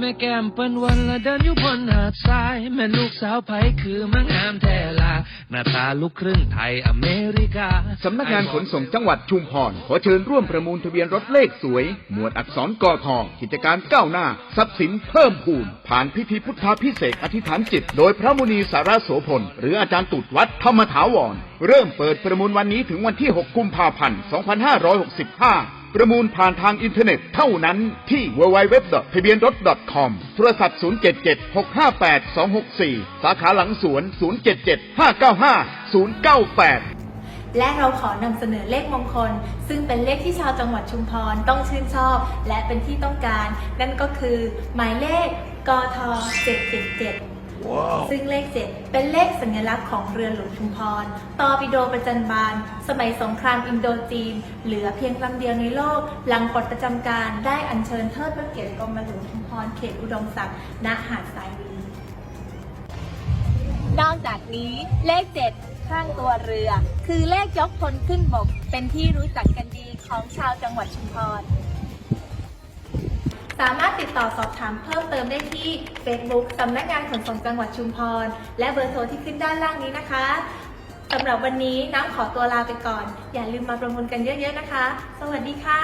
แม่แก้มเปิ้นวันละเดินอยู่บนหาดทราย แม่ลูกสาวไผคือมังงามแท้ลาหน้าตาลูกครึ่งไทยอเมริกา สำนักงานขนส่งจังหวัดชุมพร ขอเชิญร่วมประมูลทะเบียนรถเลขสวย หมวดอักษรกอทอง กิจการก้าวหน้า ทรัพย์สินเพิ่มพูน ผ่านพิธีพุทธาพิเศษอธิษฐานจิต โดยพระมุนีสารโสพล หรืออาจารย์ตุดวัดธรรมถาวร เริ่มเปิดประมูลวันนี้ถึงวันที่ 6 กุมภาพันธ์ 2565 ประมูลผ่านทางอินเทอร์เน็ตเท่านั้นที่ www. ทะเบียนรถ .com โทรศัพท์ 077 658 264 สาขาหลังสวน 077 595 098 และเราขอนำเสนอเลขมงคล ซึ่งเป็นเลขที่ชาวจังหวัดชุมพรต้องชื่นชอบ และเป็นที่ต้องการ นั่นก็คือ หมายเลขกท777 ซึ่งเลข7เป็นเลขสัญลักษณ์ของเรือหลวงชุมพร ตอร์ปิโดประจันบาน สมัยสงครามอินโดจีน เหลือเพียงลำเดียวในโลก หลังปลดประจำการได้อัญเชิญเทิดพระเกียรติกรมหลวงชุมพร เขตอุดมศักดิ์ ณ หาดทรายรีนอกจากนี้เลข7ข้างตัวเรือ คือเลขยกพลขึ้นบก เป็นที่รู้จักกันดีของชาวจังหวัดชุมพร สามารถติดต่อสอบถามเพิ่มเติมได้ที่ Facebook สำนักงานขนส่งจังหวัดชุมพร และเบอร์โทรที่ขึ้นด้านล่างนี้นะคะสำหรับวันนี้น้ำขอตัวลาไปก่อน อย่าลืมมาประมูลกันเยอะๆนะคะ สวัสดีค่ะ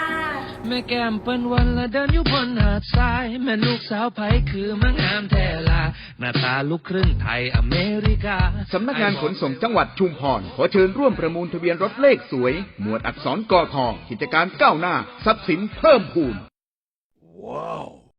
แม่แก้มเปิ้นวันละเดินอยู่บนหาดทราย แม่ลูกสาวไผคือมังงามแท้ลา หน้าตาลูกครึ่งไทยอเมริกา สำนักงานขนส่งจังหวัดชุมพร ขอเชิญร่วมประมูลทะเบียนรถเลขสวย หมวดอักษรกอทองกิจการก้าวหน้า ทรัพย์สินเพิ่มพูน Wow.